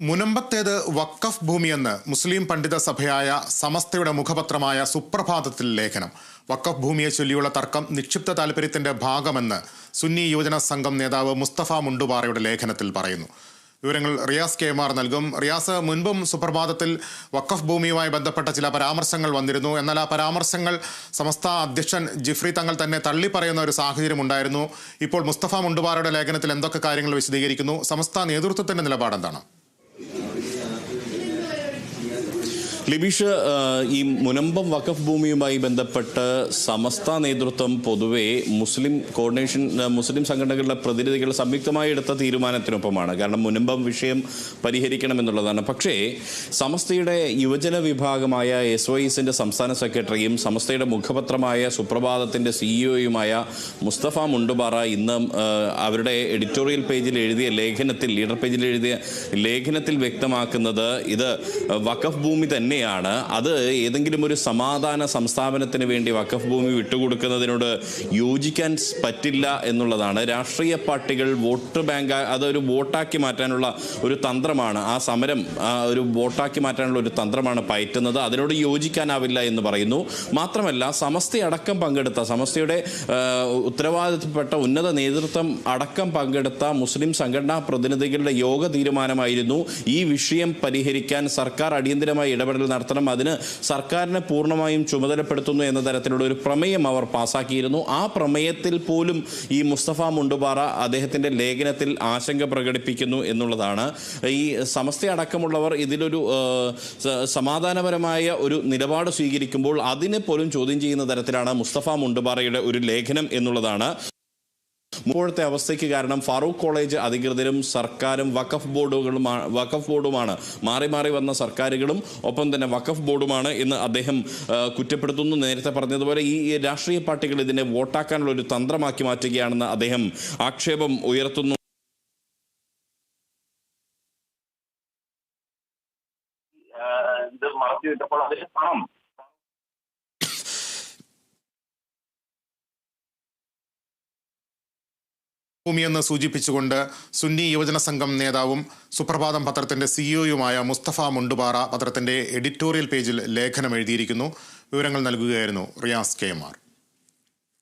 മുനമ്പത്തേത് വക്കഫ് ഭൂമിയെന്ന് മുസ്ലിം പണ്ഡിത സഭയായ സമസ്തയുടെ മുഖപത്രമായ സുപ്രഭാതത്തിൽ ലേഖനം. വക്കഫ് ഭൂമിയെ ചൊല്ലിയുള്ള തർക്കം നിക്ഷിപ്ത താൽപര്യത്തിന്റെ ഭാഗമെന്ന് സുന്നി യുവജന സംഘം നേതാവ് മുസ്തഫ മുണ്ടുപാറയുടെ ലേഖനത്തിൽ പറയുന്നു. വിവരങ്ങൾ റിയാസ് കെ എം ആർ നൽകും. റിയാസ് മുൻപും സുപ്രഭാതത്തിൽ വക്കഫ് ഭൂമിയുമായി ബന്ധപ്പെട്ട ചില പരാമർശങ്ങൾ വന്നിരുന്നു. എന്നാൽ ആ പരാമർശങ്ങൾ സമസ്ത അധ്യക്ഷൻ ജിഫ്രി തങ്ങൾ തന്നെ തള്ളിപ്പറയുന്ന ഒരു സാഹചര്യം ഉണ്ടായിരുന്നു. ഇപ്പോൾ മുസ്തഫ മുണ്ടുപാറയുടെ ലേഖനത്തിൽ എന്തൊക്കെ കാര്യങ്ങൾ വിശദീകരിക്കുന്നു? സമസ്ത നേതൃത്വത്തിന്റെ നിലപാടെന്താണ്? ലിബീഷ് ഈ മുനമ്പം വഖഫ് ഭൂമിയുമായി ബന്ധപ്പെട്ട് സമസ്ത നേതൃത്വം പൊതുവെ മുസ്ലിം കോർഡിനേഷൻ മുസ്ലിം സംഘടനകളുടെ പ്രതിനിധികൾ സംയുക്തമായി എടുത്ത തീരുമാനത്തിനൊപ്പമാണ്. കാരണം മുനമ്പം വിഷയം പരിഹരിക്കണം എന്നുള്ളതാണ് പക്ഷേ സമസ്തയുടെ യുവജന വിഭാഗമായ എസ് വൈ എസിന്റെ സംസ്ഥാന സെക്രട്ടറിയും സമസ്തയുടെ മുഖപത്രമായ സുപ്രഭാതത്തിന്റെ സിഇഒയുമായ മുസ്തഫ മുണ്ടുപാറ ഇന്ന് അവരുടെ എഡിറ്റോറിയൽ പേജിൽ എഴുതിയ ലേഖനത്തിൽ ലീഡർ പേജിൽ എഴുതിയ ലേഖനത്തിൽ വ്യക്തമാക്കുന്നത് ഇത് വഖഫ് ഭൂമി തന്നെയാണ്. അത് ഏതെങ്കിലും ഒരു സമാധാന സംസ്ഥാപനത്തിന് വേണ്ടി വഖഫ് ഭൂമി വിട്ടുകൊടുക്കുന്നതിനോട് യോജിക്കാൻ പറ്റില്ല എന്നുള്ളതാണ്. രാഷ്ട്രീയ പാർട്ടികൾ വോട്ട് ബാങ്ക് അതൊരു വോട്ടാക്കി മാറ്റാനുള്ള ഒരു തന്ത്രമാണ്. ആ സമരം ഒരു വോട്ടാക്കി മാറ്റാനുള്ള ഒരു തന്ത്രമാണ് പയറ്റുന്നത്. അതിനോട് യോജിക്കാനാവില്ല എന്ന് പറയുന്നു. മാത്രമല്ല സമസ്തയടക്കം പങ്കെടുത്ത സമസ്തയുടെ ഉത്തരവാദിത്തപ്പെട്ട ഉന്നത നേതൃത്വം അടക്കം പങ്കെടുത്ത മുസ്ലിം സംഘടനാ പ്രതിനിധികളുടെ യോഗ തീരുമാനമായിരുന്നു ഈ വിഷയം പരിഹരിക്കാൻ സർക്കാർ അടിയന്തരമായി ഇടപെടൽ നടത്തണം. അതിന് സർക്കാരിനെ പൂർണമായും ചുമതലപ്പെടുത്തുന്നു എന്ന തരത്തിലുള്ള ഒരു പ്രമേയം അവർ പാസാക്കിയിരുന്നു. ആ പ്രമേയത്തിൽ പോലും ഈ മുസ്തഫ മുണ്ടുപാറ അദ്ദേഹത്തിന്റെ ലേഖനത്തിൽ ആശങ്ക പ്രകടിപ്പിക്കുന്നു എന്നുള്ളതാണ്. ഈ സമസ്ത അടക്കമുള്ളവർ ഇതിലൊരു സമാധാനപരമായ ഒരു നിലപാട് സ്വീകരിക്കുമ്പോൾ അതിനെ പോലും ചോദ്യം ചെയ്യുന്ന തരത്തിലാണ് മുസ്തഫ മുണ്ടുപാറയുടെ ഒരു ലേഖനം എന്നുള്ളതാണ്. ഇപ്പോഴത്തെ അവസ്ഥയ്ക്ക് കാരണം ഫാറൂഖ് കോളേജ് അധികൃതരും സർക്കാരും വഖഫ് ബോർഡുകളും വഖഫ് ബോർഡുമാണ്. മാറി മാറി വന്ന സർക്കാരുകളും ഒപ്പം തന്നെ വഖഫ് ബോർഡുമാണ് എന്ന് അദ്ദേഹം കുറ്റപ്പെടുത്തുന്നു. നേരത്തെ പറഞ്ഞതുപോലെ ഈ രാഷ്ട്രീയ പാർട്ടികൾ ഇതിനെ വോട്ടാക്കാനുള്ള ഒരു തന്ത്രമാക്കി മാറ്റുകയാണെന്ന് അദ്ദേഹം ആക്ഷേപം ഉയർത്തുന്നു. ഇത് മറച്ചു വിട്ടപ്പോൾ അതിന് പണം ഭൂമിയെന്ന് സൂചിപ്പിച്ചുകൊണ്ട് സുന്നി യുവജന സംഘം നേതാവും സുപ്രഭാതം പത്രത്തിന്റെ സിഇഒയുമായ മുസ്തഫ മുണ്ടുപാറ പത്രത്തിന്റെ എഡിറ്റോറിയൽ പേജിൽ ലേഖനം എഴുതിയിരിക്കുന്നു. വിവരങ്ങൾ നൽകുകയായിരുന്നു റിയാസ് കെ എം ആർ.